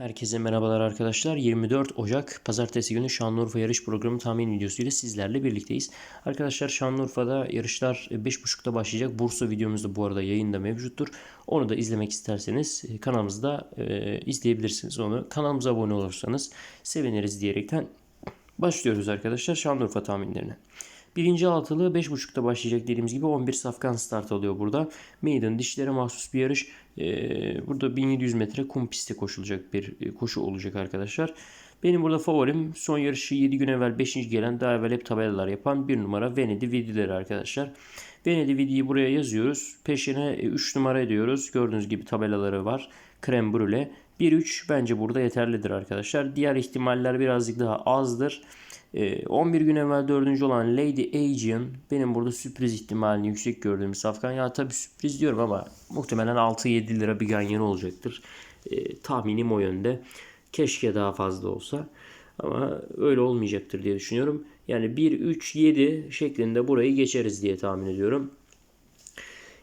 Herkese merhabalar arkadaşlar. 24 Ocak Pazartesi günü Şanlıurfa yarış programı tahmin videosu ile sizlerle birlikteyiz. Arkadaşlar Şanlıurfa'da yarışlar 5.30'da başlayacak. Bursa videomuz da bu arada yayında mevcuttur. Onu da izlemek isterseniz e, kanalımızda e, izleyebilirsiniz onu. Kanalımıza abone olursanız seviniriz diyerekten başlıyoruz arkadaşlar Şanlıurfa tahminlerine. Birinci altılı 5.30'da başlayacak dediğimiz gibi 11 safkan start alıyor burada. Maiden dişlere mahsus bir yarış. Ee, burada 1700 metre kum pistte koşulacak bir e, koşu olacak arkadaşlar. Benim burada favorim son yarışı 7 gün evvel 5. gelen daha evvel hep tabelalar yapan bir numara Venedi Vidi'leri arkadaşlar. Venedi Vidi'yi buraya yazıyoruz. Peşine 3 numara ediyoruz. Gördüğünüz gibi tabelaları var. Krem brûle. 1-3 bence burada yeterlidir arkadaşlar. Diğer ihtimaller birazcık daha azdır. 11 gün evvel 4. olan Lady Aegean benim burada sürpriz ihtimalini yüksek gördüğüm safkan. Ya tabii sürpriz diyorum ama muhtemelen 6-7 lira bir ganyanı olacaktır. E, tahminim o yönde. Keşke daha fazla olsa. Ama öyle olmayacaktır diye düşünüyorum. Yani 1-3-7 şeklinde burayı geçeriz diye tahmin ediyorum.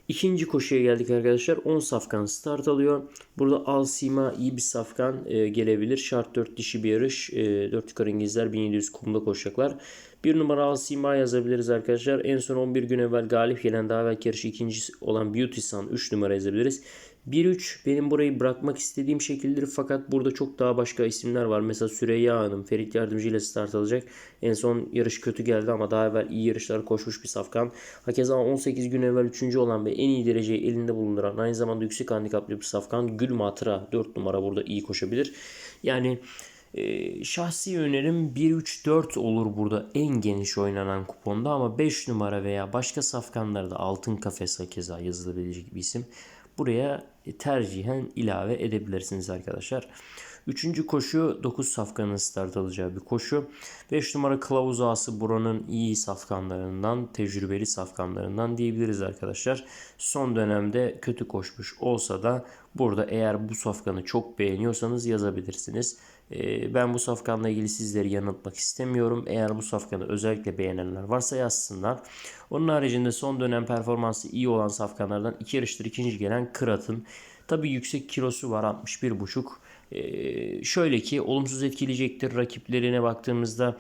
İkinci koşuya geldik arkadaşlar. 10 safkan start alıyor. Burada Alsima iyi bir safkan e, gelebilir. Şart 4 dişi bir yarış. E, 4 yukarı İngilizler 1700 kumda koşacaklar. Bir numara Alsima yazabiliriz arkadaşlar. En son 11 gün evvel galip gelen daha evvel yarışı ikincisi olan Beauty Sun 3 numara yazabiliriz. 1-3 benim burayı bırakmak istediğim şekildir fakat burada çok daha başka isimler var. Mesela Süreyya Hanım Ferit Yardımcı ile start alacak. En son yarış kötü geldi ama daha evvel iyi yarışlar koşmuş bir safkan. Hakeza 18 gün evvel 3. olan ve en iyi dereceyi elinde bulunduran aynı zamanda yüksek handikaplı bir safkan Gül Matra 4 numara burada iyi koşabilir. Yani e, şahsi önerim 1-3-4 olur burada en geniş oynanan kuponda ama 5 numara veya başka safkanlarda altın kafes hakeza yazılabilecek bir isim. Buraya tercihen ilave edebilirsiniz arkadaşlar. Üçüncü koşu 9 safkanın start alacağı bir koşu. 5 numara kılavuz ağası buranın iyi safkanlarından, tecrübeli safkanlarından diyebiliriz arkadaşlar. Son dönemde kötü koşmuş olsa da burada eğer bu safkanı çok beğeniyorsanız yazabilirsiniz. Ee, ben bu safkanla ilgili sizleri yanıltmak istemiyorum. Eğer bu safkanı özellikle beğenenler varsa yazsınlar. Onun haricinde son dönem performansı iyi olan safkanlardan iki yarıştır ikinci gelen Kırat'ın. Tabi yüksek kilosu var 61,5. Ee, şöyle ki olumsuz etkileyecektir rakiplerine baktığımızda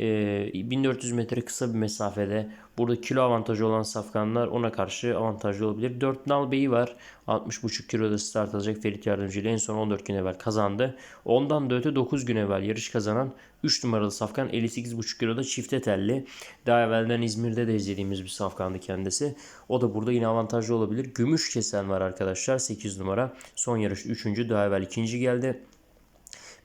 1400 metre kısa bir mesafede burada kilo avantajı olan safkanlar ona karşı avantajlı olabilir. 4 nal beyi var. 60,5 kiloda start alacak Ferit Yardımcı ile en son 14 gün evvel kazandı. Ondan da öte 9 gün evvel yarış kazanan 3 numaralı safkan 58,5 kiloda çifte telli. Daha evvelden İzmir'de de izlediğimiz bir safkandı kendisi. O da burada yine avantajlı olabilir. Gümüş kesen var arkadaşlar 8 numara. Son yarış 3. daha evvel 2. geldi.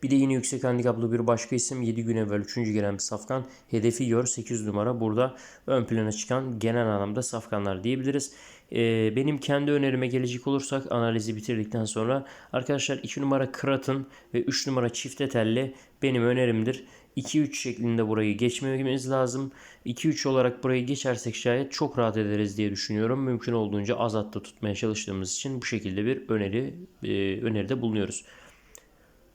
Bir de yine yüksek handikaplı bir başka isim 7 gün evvel 3. gelen bir safkan. Hedefi gör 8 numara burada ön plana çıkan genel anlamda safkanlar diyebiliriz. Ee, benim kendi önerime gelecek olursak analizi bitirdikten sonra arkadaşlar 2 numara Krat'ın ve 3 numara çifte telli benim önerimdir. 2-3 şeklinde burayı geçmemiz lazım. 2-3 olarak burayı geçersek şayet çok rahat ederiz diye düşünüyorum. Mümkün olduğunca az hatta tutmaya çalıştığımız için bu şekilde bir öneri e, öneride bulunuyoruz.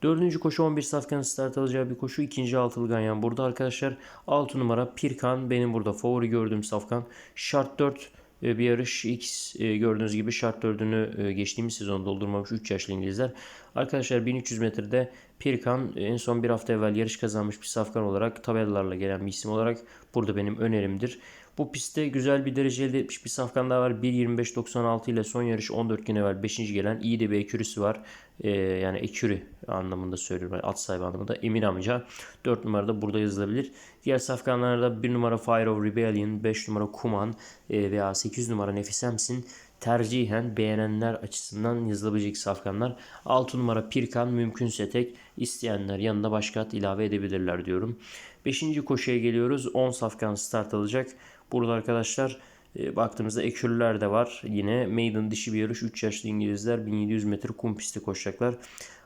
Dördüncü koşu 11 safkanın start alacağı bir koşu. ikinci altılı ganyan burada arkadaşlar. 6 numara Pirkan benim burada favori gördüğüm safkan. Şart 4 e, bir yarış. X e, gördüğünüz gibi şart 4'ünü e, geçtiğimiz sezon doldurmamış 3 yaşlı İngilizler. Arkadaşlar 1300 metrede Pirkan en son bir hafta evvel yarış kazanmış bir safkan olarak tabelalarla gelen bir isim olarak burada benim önerimdir. Bu pistte güzel bir derece elde etmiş bir safkan daha var. 1.25.96 ile son yarış 14 gün evvel 5. gelen iyi de bir ekürüsü var. Ee, yani ekürü anlamında söylüyorum. Yani at sahibi anlamında. Emin amca 4 numarada burada yazılabilir. Diğer safkanlarda 1 numara Fire of Rebellion, 5 numara Kuman e, veya 8 numara Nefis Emsin tercihen beğenenler açısından yazılabilecek safkanlar. 6 numara Pirkan mümkünse tek isteyenler yanına başka at ilave edebilirler diyorum. 5. koşuya geliyoruz. 10 safkan start alacak. Burada arkadaşlar e, baktığımızda ekürler de var. Yine maiden dişi bir yarış. 3 yaşlı İngilizler 1700 metre kum pisti koşacaklar.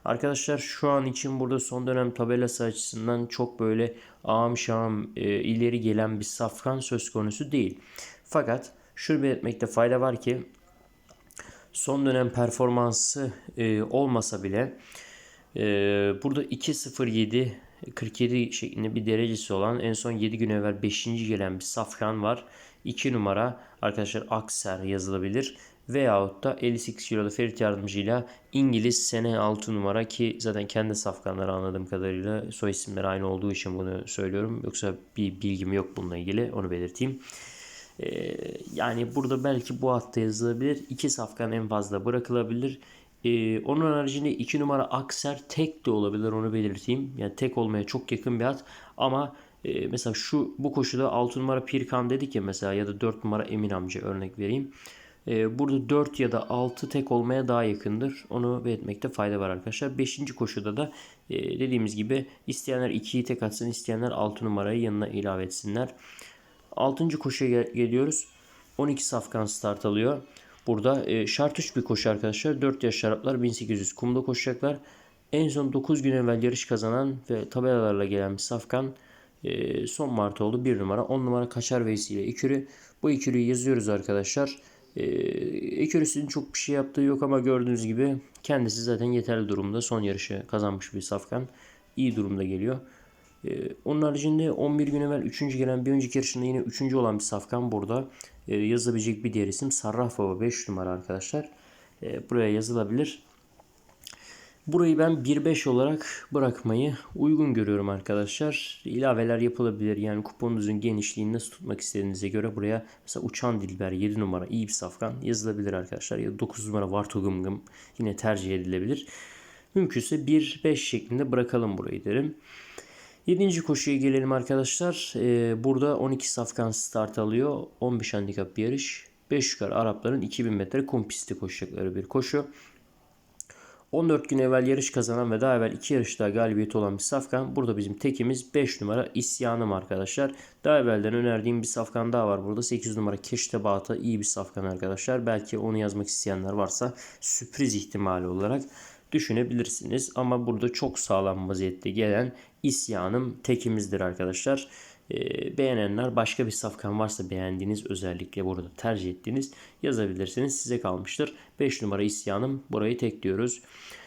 Arkadaşlar şu an için burada son dönem tabelası açısından çok böyle ağam şam e, ileri gelen bir safkan söz konusu değil. Fakat şunu belirtmekte fayda var ki son dönem performansı e, olmasa bile e, burada 2.07 47 şeklinde bir derecesi olan en son 7 gün evvel 5. gelen bir safkan var. 2 numara arkadaşlar Akser yazılabilir. Veyahut da 58 kiloda Ferit Yardımcı'yla İngiliz sene 6 numara ki zaten kendi safkanları anladığım kadarıyla soy isimleri aynı olduğu için bunu söylüyorum. Yoksa bir bilgim yok bununla ilgili onu belirteyim. Ee, yani burada belki bu hatta yazılabilir. İki safkan en fazla bırakılabilir. Ee, onun haricinde 2 numara Akser tek de olabilir onu belirteyim. Yani tek olmaya çok yakın bir at ama e, mesela şu bu koşuda 6 numara Pirkan dedik ya mesela ya da 4 numara Emin amca örnek vereyim. Ee, burada 4 ya da 6 tek olmaya daha yakındır. Onu belirtmekte fayda var arkadaşlar. 5. koşuda da e, dediğimiz gibi isteyenler 2'yi tek atsın, isteyenler 6 numarayı yanına ilave etsinler. 6. koşuya gel- geliyoruz. 12 safkan start alıyor. Burada e, şart 3 bir koşu arkadaşlar. 4 yaş şaraplar 1800 kumda koşacaklar. En son 9 gün evvel yarış kazanan ve tabelalarla gelen safkan e, son Martoğlu 1 numara 10 numara Kaçar Veysi ile ikili. Bu ikiliyi yazıyoruz arkadaşlar. E, Ekürüsünün çok bir şey yaptığı yok ama gördüğünüz gibi kendisi zaten yeterli durumda. Son yarışı kazanmış bir safkan. İyi durumda geliyor. Ee, onun haricinde 11 gün evvel 3. gelen bir önceki yarışında yine 3. olan bir safkan burada. Ee, yazılabilecek bir diğer isim Sarraf Baba 5 numara arkadaşlar. Ee, buraya yazılabilir. Burayı ben 1-5 olarak bırakmayı uygun görüyorum arkadaşlar. İlaveler yapılabilir. Yani kuponunuzun genişliğini nasıl tutmak istediğinize göre buraya mesela Uçan Dilber 7 numara iyi bir safkan yazılabilir arkadaşlar. Ya da 9 numara Vartogumgum yine tercih edilebilir. Mümkünse 1-5 şeklinde bırakalım burayı derim. 7. koşuya gelelim arkadaşlar. Ee, burada 12 safkan start alıyor. 15 handikap bir yarış. 5 yukarı Arapların 2000 metre kum pisti koşacakları bir koşu. 14 gün evvel yarış kazanan ve daha evvel 2 yarışta galibiyeti olan bir safkan. Burada bizim tekimiz 5 numara isyanım arkadaşlar. Daha evvelden önerdiğim bir safkan daha var burada. 8 numara Keştebat'a iyi bir safkan arkadaşlar. Belki onu yazmak isteyenler varsa sürpriz ihtimali olarak düşünebilirsiniz. Ama burada çok sağlam vaziyette gelen isyanım tekimizdir arkadaşlar. Ee, beğenenler başka bir safkan varsa beğendiğiniz özellikle burada tercih ettiğiniz yazabilirsiniz. Size kalmıştır. 5 numara isyanım burayı tekliyoruz.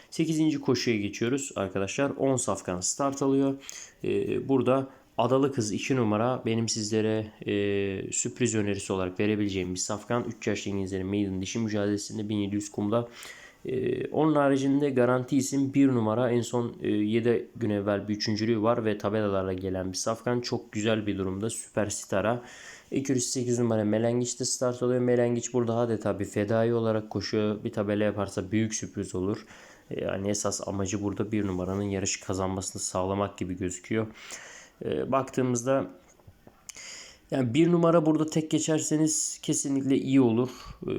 8. koşuya geçiyoruz arkadaşlar. 10 safkan start alıyor. Ee, burada Adalı Kız 2 numara benim sizlere e, sürpriz önerisi olarak verebileceğim bir safkan. 3 yaşlı İngilizlerin maiden dişi mücadelesinde 1700 kumda ee, onun haricinde garanti isim 1 numara en son e, 7 gün evvel bir üçüncülüğü var ve tabelalarla gelen bir safkan. Çok güzel bir durumda süperstara. 208 numara Melengiç'te start alıyor. Melengiç burada adeta bir fedai olarak koşuyor. Bir tabela yaparsa büyük sürpriz olur. E, yani esas amacı burada bir numaranın yarış kazanmasını sağlamak gibi gözüküyor. E, baktığımızda yani bir numara burada tek geçerseniz kesinlikle iyi olur. Ee,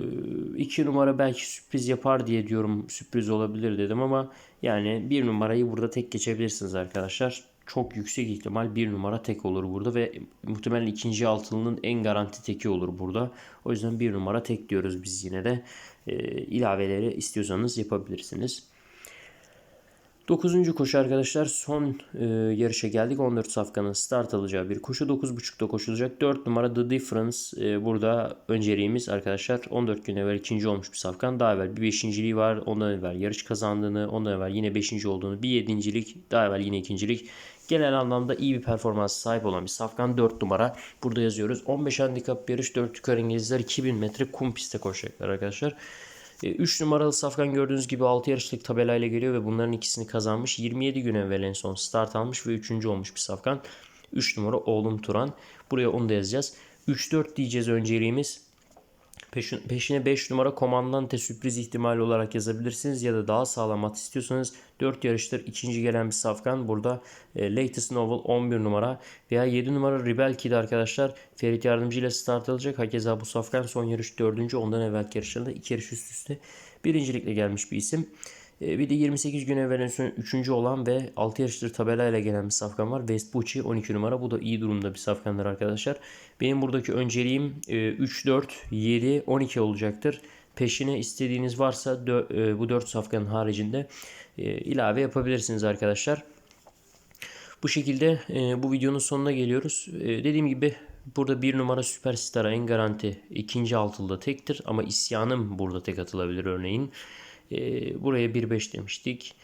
iki numara belki sürpriz yapar diye diyorum. Sürpriz olabilir dedim ama yani bir numarayı burada tek geçebilirsiniz arkadaşlar. Çok yüksek ihtimal bir numara tek olur burada ve muhtemelen ikinci altılının en garanti teki olur burada. O yüzden bir numara tek diyoruz biz yine de. Ee, ilaveleri istiyorsanız yapabilirsiniz. 9. koşu arkadaşlar son e, yarışa geldik. 14 safkanın start alacağı bir koşu. 9.30'da koşulacak. 4 numara The Difference e, burada önceliğimiz arkadaşlar. 14 gün evvel ikinci olmuş bir safkan. Daha evvel bir beşinciliği var. Ondan evvel yarış kazandığını, ondan evvel yine beşinci olduğunu, bir yedincilik, daha evvel yine ikincilik. Genel anlamda iyi bir performans sahip olan bir safkan 4 numara. Burada yazıyoruz. 15 handikap yarış 4 yukarı İngilizler 2000 metre kum pistte koşacaklar arkadaşlar. 3 e, numaralı Safkan gördüğünüz gibi 6 yarışlık tabelayla geliyor ve bunların ikisini kazanmış. 27 gün evvel en son start almış ve 3. olmuş bir Safkan. 3 numara oğlum Turan. Buraya onu da yazacağız. 3-4 diyeceğiz önceliğimiz. Peşine 5 numara komandante sürpriz ihtimali olarak yazabilirsiniz ya da daha sağlam at istiyorsanız 4 yarıştır ikinci gelen bir safkan burada e, Latest Novel 11 numara veya 7 numara Rebel Kid arkadaşlar Ferit Yardımcı ile start alacak. Hakeza bu safkan son yarış 4. ondan evvelki yarışlarında 2 yarış üst üste birincilikle gelmiş bir isim. E, bir de 28 gün evvel 3. olan ve 6 yarıştır tabelayla gelen bir safkan var. Vespucci 12 numara. Bu da iyi durumda bir safkandır arkadaşlar. Benim buradaki önceliğim 3, 4, 7, 12 olacaktır. Peşine istediğiniz varsa e, bu 4 safkanın haricinde e, ilave yapabilirsiniz arkadaşlar. Bu şekilde bu videonun sonuna geliyoruz. Dediğim gibi Burada bir numara Süperstar en garanti ikinci altılda tektir ama isyanım burada tek atılabilir örneğin. E, buraya 1.5 demiştik.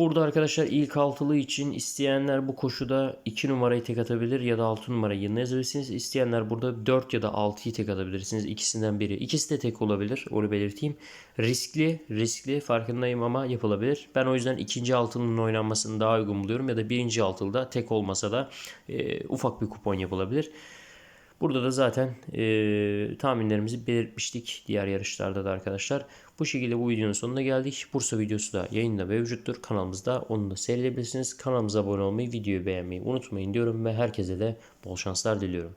Burada arkadaşlar ilk altılı için isteyenler bu koşuda 2 numarayı tek atabilir ya da 6 numarayı yanına yazabilirsiniz. İsteyenler burada 4 ya da 6'yı tek atabilirsiniz. İkisinden biri. İkisi de tek olabilir. Onu belirteyim. Riskli, riskli farkındayım ama yapılabilir. Ben o yüzden ikinci altılının oynanmasını daha uygun buluyorum. Ya da birinci altılıda tek olmasa da e, ufak bir kupon yapılabilir. Burada da zaten e, tahminlerimizi belirtmiştik diğer yarışlarda da arkadaşlar. Bu şekilde bu videonun sonuna geldik. Bursa videosu da yayında mevcuttur. Kanalımızda onu da seyredebilirsiniz. Kanalımıza abone olmayı, videoyu beğenmeyi unutmayın diyorum ve herkese de bol şanslar diliyorum.